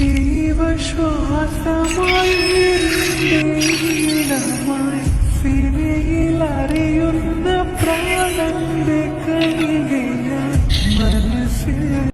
ജീവശ്വാസമായി നീലമായി സിരയിലറിയുന്ന പ്രാണന്റെ കണികയ മനസ്സിൽ